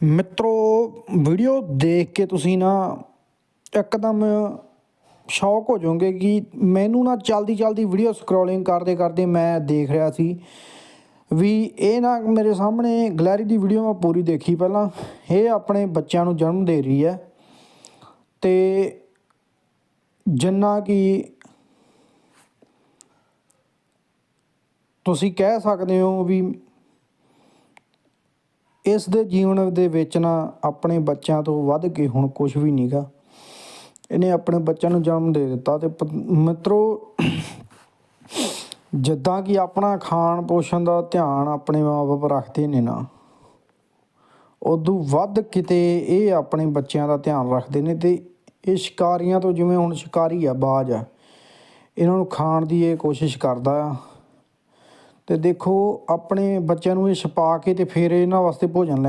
ਮਿੱਤਰੋ ਵੀਡੀਓ ਦੇਖ ਕੇ ਤੁਸੀਂ ਨਾ ਇੱਕਦਮ ਸ਼ੌਕ ਹੋ ਜਾਓਗੇ ਕਿ ਮੈਨੂੰ ਨਾ ਚਲਦੀ ਚਲਦੀ ਵੀਡੀਓ ਸਕਰੋਲਿੰਗ ਕਰਦੇ ਕਰਦੇ ਮੈਂ ਦੇਖ ਰਿਹਾ ਸੀ ਵੀ ਇਹ ਨਾ ਮੇਰੇ ਸਾਹਮਣੇ ਗਲੈਰੀ ਦੀ ਵੀਡੀਓ ਮੈਂ ਪੂਰੀ ਦੇਖੀ ਪਹਿਲਾਂ। ਇਹ ਆਪਣੇ ਬੱਚਿਆਂ ਨੂੰ ਜਨਮ ਦੇ ਰਹੀ ਹੈ ਤੇ ਜਿੰਨਾ ਕਿ ਤੁਸੀਂ ਕਹਿ ਸਕਦੇ ਹੋ ਵੀ ਇਸ ਦੇ ਜੀਵਨ ਦੇ ਵਿੱਚ ਨਾ ਆਪਣੇ ਬੱਚਿਆਂ ਤੋਂ ਵੱਧ ਕੇ ਹੁਣ ਕੁਝ ਵੀ ਨਹੀਂਗਾ ਇਹਨੇ ਆਪਣੇ ਬੱਚਿਆਂ ਨੂੰ ਜਨਮ ਦੇ ਦਿੱਤਾ ਤੇ ਪ- ਮਿੱਤਰੋ, ਜਿੱਦਾਂ ਕਿ ਆਪਣਾ ਖਾਣ ਪੋਸ਼ਣ ਦਾ ਧਿਆਨ ਆਪਣੇ ਮਾਪੇ ਰੱਖਦੇ ਨੇ ਨਾ, ਉਦੋਂ ਵੱਧ ਕਿਤੇ ਇਹ ਆਪਣੇ ਬੱਚਿਆਂ ਦਾ ਧਿਆਨ ਰੱਖਦੇ ਨੇ ਤੇ ਇਹ ਸ਼ਿਕਾਰੀਆਂ ਤੋਂ ਜਿਵੇਂ ਹੁਣ ਸ਼ਿਕਾਰੀ ਆ, ਬਾਜ ਆ, ਇਹਨਾਂ ਨੂੰ ਖਾਣ ਦੀ ਇਹ ਕੋਸ਼ਿਸ਼ ਕਰਦਾ ਆ। ਅਤੇ ਦੇਖੋ ਆਪਣੇ ਬੱਚਿਆਂ ਨੂੰ ਇਹ ਛਪਾ ਕੇ ਅਤੇ ਫਿਰ ਇਹਨਾਂ ਵਾਸਤੇ ਭੋਜਨ ਲੈ